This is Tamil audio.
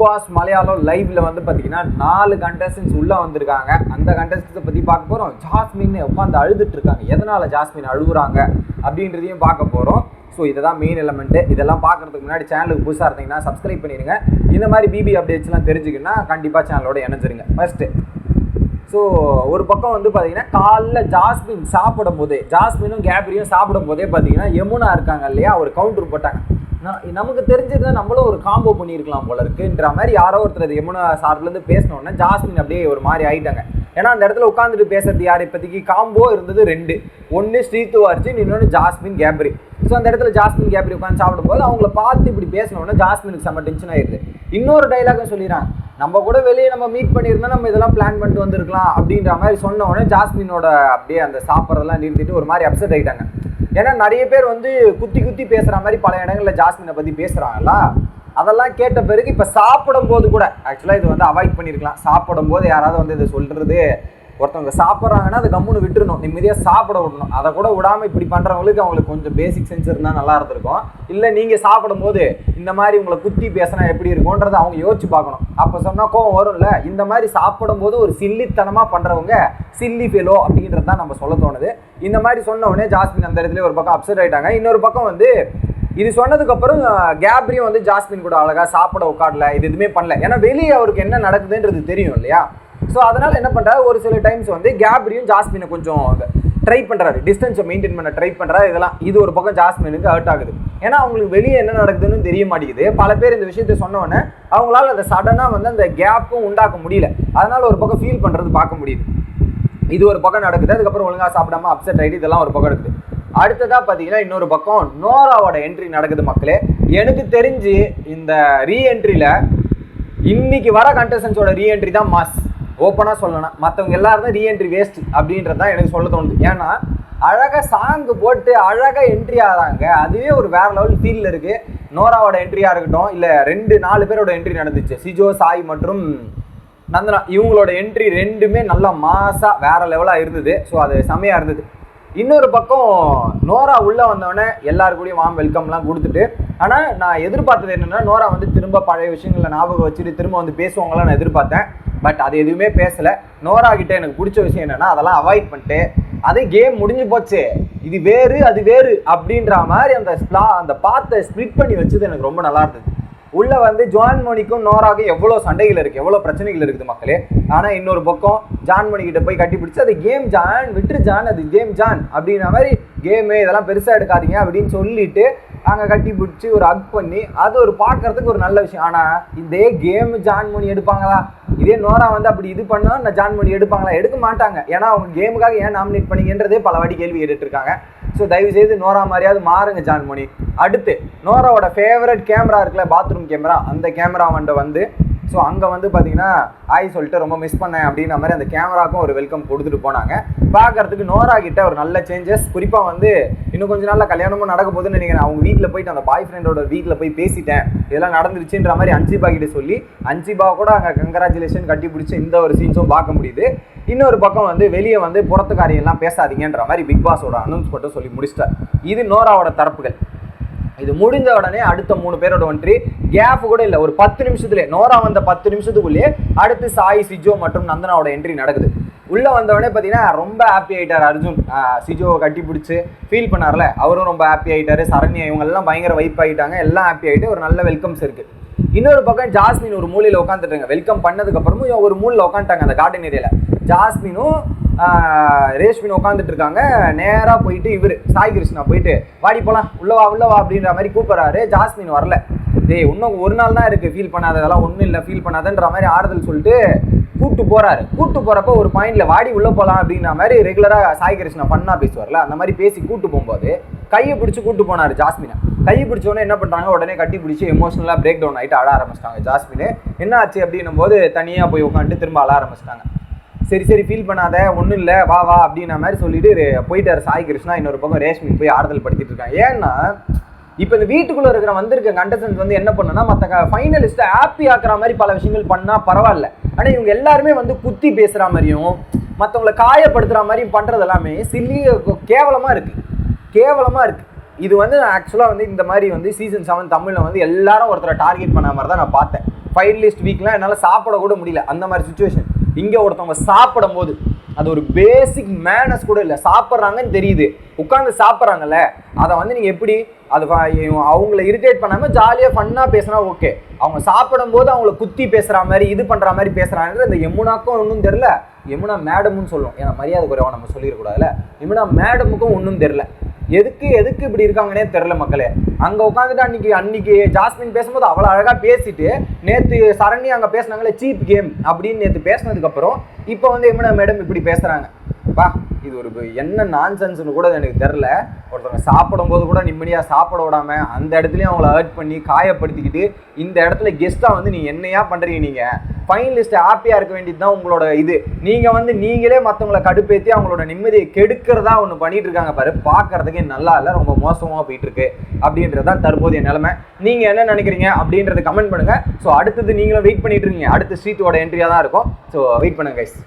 பாஸ் மலையாளம் லைவ்ல வந்து பார்த்தீங்கன்னா நாலு கண்டஸ்டன்ஸ் உள்ளே வந்திருக்காங்க. அந்த கண்டஸ்டன்ஸை பற்றி பார்க்க போகிறோம் ஜாஸ்மின் உட்காந்து அழுதுட்டு இருக்காங்க. எதனால் ஜாஸ்மின் அழுகுறாங்க அப்படின்றதையும் பார்க்க போகிறோம் ஸோ இதுதான் மெயின் எலமெண்ட்டு இதெல்லாம் பார்க்கறதுக்கு முன்னாடி சேனலுக்கு புதுசாக இருந்தீங்கன்னா சப்ஸ்கிரைப் பண்ணிடுங்க. இந்த மாதிரி பிபி அப்டேட்ஸ்லாம் தெரிஞ்சுக்கணும்னா கண்டிப்பாக சேனலோட இணைஞ்சிருங்க. ஃபர்ஸ்ட்டு ஸோ ஒரு பக்கம் வந்து பார்த்தீங்கன்னா காலைல ஜாஸ்மின் சாப்பிடும் போதே ஜாஸ்மினும் கேப்ரியும் சாப்பிடும் போதே பார்த்தீங்கன்னா யமுனா இருக்காங்க இல்லையா? ஒரு கவுண்டர் போட்டாங்க. நமக்கு தெரிஞ்சது நம்மளும் ஒரு காம்போ பண்ணியிருக்கலாம் போல இருக்குன்ற மாதிரி யாரோ ஒருத்தர் அது யமுனா சார்பிலேருந்து பேசினோன்னா ஜாஸ்மின் அப்படியே ஒரு மாதிரி ஆயிட்டாங்க. ஏன்னா அந்த இடத்துல உட்காந்துட்டு பேசுறது யார்? இப்போதைக்கு காம்போ இருந்தது ரெண்டு. ஒன்று ஸ்ரீத்து அர்ஜுன் இன்னொன்று ஜாஸ்மின் கேப்ரி. ஸோ அந்த இடத்துல ஜாஸ்மின் கேப்ரி உட்காந்து சாப்பிடும்போது அவங்கள பார்த்து இப்படி பேசினோடனே ஜாஸ்மினுக்கு செம்ம டென்ஷன் ஆயிடுது இன்னொரு டைலாகும் சொல்லிடுறாங்க நம்ம கூட வெளியே நம்ம மீட் பண்ணியிருந்தா நம்ம இதெல்லாம் பிளான் பண்ணிட்டு வந்திருக்கலாம் அப்படின்ற மாதிரி சொன்ன உடனே ஜாஸ்மினோட அப்படியே அந்த சாப்பிட்றதெல்லாம் நிறுத்திட்டு ஒரு மாதிரி அப்செட் ஆகிட்டாங்க ஏன்னா நிறைய பேர் வந்து குத்தி குத்தி பேசுற மாதிரி பல இடங்கள்ல ஜாஸ்மினை பத்தி பேசுறாங்களா? அதெல்லாம் கேட்ட பிறகு இப்போ சாப்பிடும் போது கூட ஆக்சுவலாக இது வந்து அவாய்ட் பண்ணியிருக்கலாம் சாப்பிடும் போது யாராவது வந்து இதை சொல்கிறது ஒருத்தவங்க சாப்பிட்றாங்கன்னா அதை கம்முன்னு விட்டுருணும் நிம்மதியாக சாப்பிட விடணும். அதை கூட விடாமல் இப்படி பண்ணுறவங்களுக்கு அவங்களுக்கு கொஞ்சம் பேசிக் சென்ஸ் இருந்தால் நல்லா இருந்திருக்கும். இல்லை நீங்கள் சாப்பிடும்போது இந்த மாதிரி உங்களை குத்தி பேசினா எப்படி இருக்கும்ன்றதை அவங்க யோசிச்சு பார்க்கணும். அப்போ சொன்னால் கோவம் வரும்ல? இந்த மாதிரி சாப்பிடும்போது ஒரு சில்லித்தனமாக பண்ணுறவங்க சில்லி ஃபெலோ அப்படின்றது தான் நம்ம சொல்ல தோணுது. இந்த மாதிரி சொன்ன உடனே ஜாஸ்மின் அந்த இடத்துல ஒரு பக்கம் அப்செட் ஆகிட்டாங்க இன்னொரு பக்கம் வந்து இது சொன்னதுக்கப்புறம் கேப்ரியும் வந்து ஜாஸ்மின் கூட அழகாக சாப்பிட உட்காடல இது எதுவுமே பண்ணல. ஏன்னா வெளியே அவருக்கு என்ன நடக்குதுன்றது தெரியும் இல்லையா? ஸோ அதனால் என்ன பண்ணுறாரு ஒரு சில டைம்ஸ் வந்து கேப்ரியும் ஜாஸ்மினை கொஞ்சம் ட்ரை பண்ணுறாரு டிஸ்டன்ஸை மெயின்டைன் பண்ண ட்ரை பண்ணுறாரு இதெல்லாம் இது ஒரு பக்கம் ஜாஸ்மினுக்கு ஹர்ட் ஆகுது. ஏன்னா அவங்களுக்கு வெளியே என்ன நடக்குதுன்னு தெரிய மாட்டேங்குது. பல பேர் இந்த விஷயத்த சொன்னோடனே அவங்களால அதை சடனாக வந்து அந்த கேப்பும் உண்டாக்க முடியல. அதனால் ஒரு பக்கம் ஃபீல் பண்ணுறது பார்க்க முடியுது. இது ஒரு பக்கம் நடக்குது. அதுக்கப்புறம் ஒழுங்காக சாப்பிடாம அப்செட் ஆகிட்டு இதெல்லாம் ஒரு பக்கம் இருக்குது அடுத்ததாக பார்த்தீங்கன்னா இன்னொரு பக்கம் நோராவோட என்ட்ரி நடக்குது மக்களே. எனக்கு தெரிஞ்சு இந்த ரீஎன்ட்ரியில் இன்னைக்கு வர கண்டஸ்டன்ஸோட ரீஎன்ட்ரி தான் மாஸ் ஓப்பனாக சொல்லணும். மற்றவங்க எல்லாரும் தான் ரீஎன்ட்ரி வேஸ்ட் அப்படின்றது தான் எனக்கு சொல்ல தோணுது. ஏன்னா அழகாக சாங்கு போட்டு அழகாக என்ட்ரி ஆகிறாங்க அதுவே ஒரு வேற லெவல் ஃபீலில் இருக்குது நோராவோட என்ட்ரியாக இருக்கட்டும் இல்லை ரெண்டு நாலு பேரோட என்ட்ரி நடந்துச்சு. சிஜோ சாய் மற்றும் நந்தனா. இவங்களோட என்ட்ரி ரெண்டுமே நல்லா மாசாக வேற லெவலாக இருந்தது. ஸோ அது செமையாக இருந்தது. இன்னொரு பக்கம் நோரா உள்ளே வந்தவொடனே எல்லாருக்கூடையும் கூடயும் வாம் வெல்கம்லாம் கொடுத்துட்டு ஆனால் நான் எதிர்பார்த்தது என்னென்னா நோரா வந்து திரும்ப பழைய விஷயங்களை ஞாபகம் வச்சுட்டு திரும்ப வந்து பேசுவாங்களாம் நான் எதிர்பார்த்தேன். பட் அது எதுவுமே பேசலை. நோரா கிட்ட எனக்கு பிடிச்ச விஷயம் என்னென்னா அதெல்லாம் அவாய்ட் பண்ணிட்டு அதே கேம் முடிஞ்சு போச்சு. இது வேறு அது வேறு அப்படின்ற மாதிரி அந்த ஸ்லா அந்த பாத்தை ஸ்ப்ளிட் பண்ணி வச்சது எனக்கு ரொம்ப நல்லா இருந்தது. உள்ளே வந்து ஜான் மணிக்கும் நோராக்கும் எவ்வளோ சண்டைகள் இருக்குது எவ்வளோ பிரச்சனைகள் இருக்குது மக்களே. ஆனால் இன்னொரு பக்கம் ஜான் மணிக்கிட்ட போய் கட்டி பிடிச்சி அது கேம் ஜான் விட்டுரு ஜான் அது கேம் ஜான் அப்படின்ற மாதிரி கேமு இதெல்லாம் பெருசாக எடுக்காதீங்க அப்படின்னு சொல்லிட்டு நாங்கள் கட்டி பிடிச்சி ஒரு ஹக் பண்ணி அது ஒரு பார்க்கறதுக்கு ஒரு நல்ல விஷயம். ஆனால் இதே கேம் ஜான் பண்ணி எடுப்பாங்களா? இதே நோரா வந்து அப்படி இது பண்ணா நான் ஜான் பண்ணி எடுப்பாங்களா? எடுக்க மாட்டாங்க. ஏன்னா அவங்க கேமுக்காக ஏன் நாமினேட் பண்ணீங்கன்றதே பல வாட்டி கேள்வி கேட்டுட்ருக்காங்க. ஸோ தயவு செய்து நோரா மாதிரியாவது மாறுங்க ஜான் மணி அடுத்து நோராவோட ஃபேவரட் கேமரா இருக்குல்ல பாத்ரூம் கேமரா அந்த கேமரா வந்து ஸோ அங்கே வந்து பார்த்தீங்கன்னா ஆய் சொல்லிட்டு ரொம்ப மிஸ் பண்ணேன் அப்படின்ற மாதிரி அந்த கேமராக்கும் ஒரு வெல்கம் கொடுத்துட்டு போனாங்க. பார்க்கறதுக்கு நோரா கிட்ட ஒரு நல்ல சேஞ்சஸ் குறிப்பாக வந்து இன்னும் கொஞ்ச நாளில் கல்யாணமும் நடக்க போகுதுன்னு நினைக்கிறேன். அவங்க வீட்டில் போயிட்டு அந்த பாய் ஃப்ரெண்டோட வீட்டில் போய் பேசிட்டேன். இதெல்லாம் நடந்துருச்சுன்ற மாதிரி அஞ்சிபா கிட்ட சொல்லி அஞ்சிபா கூட அங்கே கங்க்ராச்சுலேஷன் கட்டி பிடிச்சி இந்த ஒரு சீன்ஸும் பார்க்க முடியுது. இன்னொரு பக்கம் வந்து வெளியே வந்து புறத்துக்காரியெல்லாம் பேசாதீங்கன்ற மாதிரி பிக் பாஸோட அனௌன்ஸ் மட்டும் சொல்லி முடிச்சிட்டார். இது நோராவோட தரப்புகள். இது முடிஞ்ச உடனே அடுத்த மூணு பேரோட ஒன்றி கேப் கூட இல்லை ஒரு பத்து நிமிஷத்துலேயே நோரா வந்த பத்து நிமிஷத்துக்குள்ளேயே அடுத்து சாய் சிஜோ மற்றும் நந்தனாவோட என்ட்ரி நடக்குது. உள்ளே வந்தவொடனே பார்த்தீங்கன்னா ரொம்ப ஹாப்பி ஆகிட்டார் அர்ஜுன். சிஜோவை கட்டி பிடிச்சி ஃபீல் பண்ணார்ல. அவரும் ரொம்ப ஹாப்பி ஆகிட்டாரு சரண்யா இவங்கெல்லாம் பயங்கர வைப் ஆகிட்டாங்க எல்லாம் ஹாப்பி ஆகிட்டு ஒரு நல்ல வெல்கம்ஸ் இருக்குது இன்னொரு பக்கம் ஜாஸ்மின் ஒரு மூலையில் உட்காந்துட்டுருங்க வெல்கம் பண்ணதுக்கப்புறமும் ஒரு மூலையில் உட்காந்துட்டாங்க அந்த கார்டன் ஏரியாவில் ஜாஸ்மினும் ரேஷ்மின் உட்காந்துட்டு இருக்காங்க நேராக போயிட்டு இவர் சாய் கிருஷ்ணா போயிட்டு வாடி போகலாம் உள்ளவா வா உள்ள வா அப்படின்ற மாதிரி கூப்பிட்றாரு. ஜாஸ்மின் வரல. டேய் இன்னும் ஒரு நாள் தான் இருக்குது ஃபீல் பண்ணாத அதெல்லாம் ஒன்றும் இல்லை ஃபீல் பண்ணாதன்ற மாதிரி ஆறுதல் சொல்லிட்டு கூட்டு போகிறாரு கூட்டு போகிறப்ப ஒரு பாயிண்டில் வாடி உள்ளே போகலாம் அப்படின்ற மாதிரி ரெகுலராக சாய் கிருஷ்ணா பண்ணா பேசுவார்ல அந்த மாதிரி பேசி கூட்டு போகும்போது கையை பிடிச்சி கூட்டு போனார் ஜாஸ்மினை. கையை பிடிச்ச உடனே என்ன பண்ணுறாங்க உடனே கட்டி பிடிச்சி எமோஷனலாக பிரேக் டவுன் ஆகிட்டு அழ ஆரம்பிச்சிட்டாங்க ஜாஸ்மின். என்ன ஆச்சு அப்படின்னும் போது தனியாக போய் உட்காந்துட்டு திரும்ப அழ ஆரம்பிச்சிட்டாங்க. சரி சரி ஃபீல் பண்ணாத ஒன்றும் இல்லை வா வா அப்படின்ன மாதிரி சொல்லிட்டு போயிட்டார் சாய் கிருஷ்ணா இன்னொரு பக்கம் ரேஷ்மி போய் ஆறுதல் படுத்திட்டு இருக்காங்க. ஏன்னா இப்போ இந்த வீட்டுக்குள்ள இருக்கிற வந்திருக்க கண்டஸ்டன்ஸ் வந்து என்ன பண்ணுன்னா மற்ற ஃபைனலிஸ்ட்டை ஹாப்பி ஆக்குற மாதிரி பல விஷயங்கள் பண்ணால் பரவாயில்ல. ஆனால் இவங்க எல்லாருமே வந்து குத்தி பேசுகிற மாதிரியும் மற்றவங்களை காயப்படுத்துகிற மாதிரியும் பண்ணுறது எல்லாமே சில்லி கேவலமாக இருக்குது கேவலமாக இருக்குது இது வந்து நான் ஆக்சுவலாக வந்து இந்த மாதிரி வந்து சீசன் செவன் தமிழில் வந்து எல்லாரும் ஒருத்தரை டார்கெட் பண்ண மாதிரி தான் நான் பார்த்தேன். ஃபைனலிஸ்ட் வீக்லாம் என்னால் சாப்பிட கூட முடியல. அந்த மாதிரி சுச்சுவேஷன் இங்கே ஒருத்தவங்க சாப்பிடும் போது அது ஒரு பேசிக் மேனஸ் கூட இல்லை. சாப்பிட்றாங்கன்னு தெரியுது. உட்காந்து சாப்பிட்றாங்கல்ல அதை வந்து நீங்கள் எப்படி அது அவங்கள இரிட்டேட் பண்ணாமல் ஜாலியாக ஃபன்னாக பேசினா ஓகே அவங்க சாப்பிடும்போது அவங்கள குத்தி பேசுகிற மாதிரி இது பண்ணுற மாதிரி பேசுகிறாங்க இந்த யமுனாக்கும் ஒன்றும் தெரில யமுனா மேடம்னு சொல்லுவோம் ஏன்னா மரியாதை குறைவாக நம்ம சொல்லிடக்கூடாதுல்ல யமுனா மேடமுக்கும் ஒன்றும் தெரில எதுக்கு எதுக்கு இப்படி இருக்காங்கன்னே தெரில மக்களே. அங்கே உட்காந்துட்டு அன்னைக்கு அன்னைக்கு ஜாஸ்மின் பேசும்போது அவ்வளோ அழகாக பேசிட்டு நேற்று சரணி அங்கே பேசுனாங்களே சீப் கேம் அப்படின்னு நேற்று பேசினதுக்கப்புறம் இப்போ வந்து யமுனா மேடம் இப்படி பேசுகிறாங்க பா இது ஒரு என்ன நான்சென்ஸ்னு கூட எனக்கு தெரில ஒருத்தவங்க சாப்பிடும்போது கூட நிம்மதியாக சாப்பிட விடாம அந்த இடத்துலையும் அவங்கள ஹர்ட் பண்ணி காயப்படுத்திக்கிட்டு இந்த இடத்துல கெஸ்ட்டாக வந்து நீ என்னையா பண்ணுறீங்க நீங்கள் ஃபைனலிஸ்ட் ஹாப்பியாக இருக்க வேண்டியது தான் உங்களோட இது. நீங்கள் வந்து நீங்களே மற்றவங்களை கடுப்பேற்றி அவங்களோட நிம்மதியை கெடுக்கிறதா ஒன்று பண்ணிட்டு இருக்காங்க பாரு. பார்க்கறதுக்கே நல்லா இல்லை ரொம்ப மோசமாக போயிட்டு இருக்கு அப்படின்றது தான் தற்போதைய நிலைமை. நீங்கள் என்ன நினைக்கிறீங்க அப்படின்றத கமெண்ட் பண்ணுங்கள் ஸோ அடுத்தது நீங்களும் வெயிட் பண்ணிட்டு இருக்கீங்க அடுத்த ஸ்ரீத்தோட என்ட்ரியாக தான் இருக்கும். ஸோ வெயிட் பண்ணுங்க கைஸ்